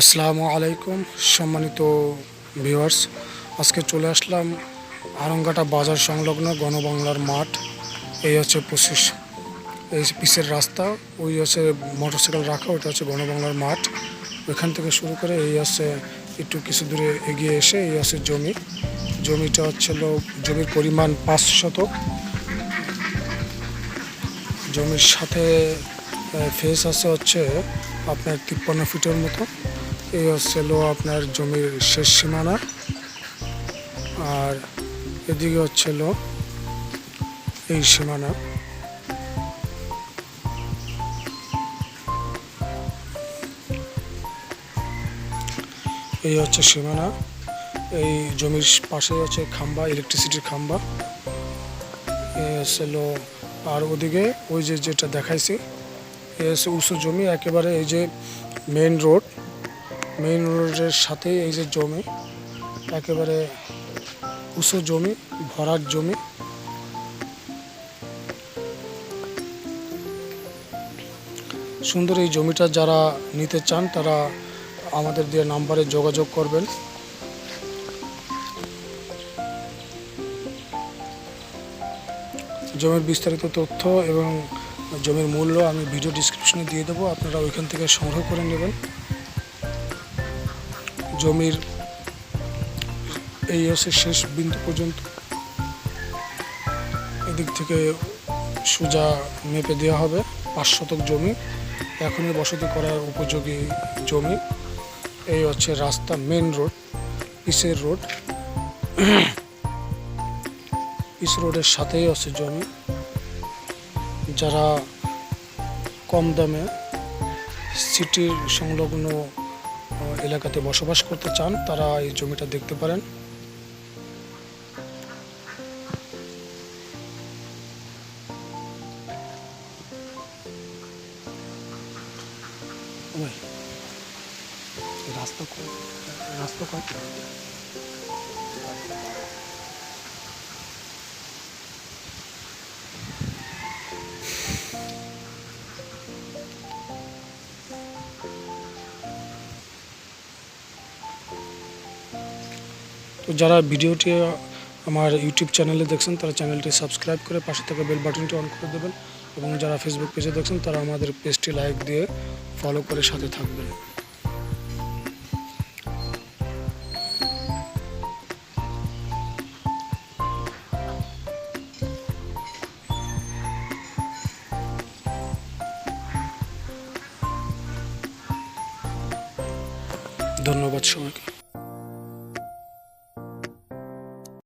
আসসালামু আলাইকুম, সম্মানিত ভিউয়ার্স। আজকে চলে আসলাম আরঙ্গাটা বাজার সংলগ্ন গণবাংলার মাঠ। এই হচ্ছে পঁচিশ, এই পিসের রাস্তা, ওই হচ্ছে মোটরসাইকেল রাখা, ওইটা হচ্ছে গণবাংলার মাঠ। ওইখান থেকে শুরু করে এই হচ্ছে একটু কিছু দূরে এগিয়ে এসে এই হচ্ছে জমি। জমিটা হচ্ছিল জমির পরিমাণ পাঁচ শতক। জমির সাথে ফেস আছে হচ্ছে আপনার তিপ্পান্ন ফিটের মতো। এই হচ্ছিল আপনার জমির শেষ সীমানা। আর এদিকে হচ্ছিল এই সীমানা। এই হচ্ছে সীমানা। এই জমির পাশে হচ্ছে খাম্বা ইলেকট্রিসিটির খাম্বা। এই হচ্ছিল আর ওদিকে ওই যে যেটা দেখাইছি এই হচ্ছে উঁচু জমি, একেবারে এই যে মেইন রোড মেইন রোডের সাথেই এই যে জমি, একেবারে উঁচু জমি ভরার জমি। সুন্দর এই জমিটা যারা নিতে চান, তারা আমাদের দিয়ে নাম্বারে যোগাযোগ করবেন। জমির বিস্তারিত তথ্য এবং জমির মূল্য আমি ভিডিও ডিসক্রিপশনে দিয়ে দেবো, আপনারা ওইখান থেকে সংগ্রহ করে নেবেন। জমির এই হচ্ছে শেষ বিন্দু পর্যন্ত এদিক থেকে সোজা মেপে দেওয়া হবে, পাঁচ শতক জমি। এখনই বসতি করার উপযোগী জমি। এই হচ্ছে রাস্তা মেন রোড পিসের রোড পিস রোডের সাথেই আছে জমি। যারা কম দামে সিটির সংলগ্ন এলাকাতে বসবাস করতে চান তারা এই জমিটা দেখতে পারেন। রাস্তা রাস্তা কয় যারা ভিডিওটি আমার ইউটিউব চ্যানেলে দেখছেন, তারা চ্যানেলটি সাবস্ক্রাইব করে পাশে থাকা বেল বাটনটি অন করে দেবেন এবং যারা ফেসবুক পেজে দেখছেন, তারা আমাদের পেজটি লাইক দিয়ে ফলো করে সাথে থাকবেন। ধন্যবাদ সবাইকে।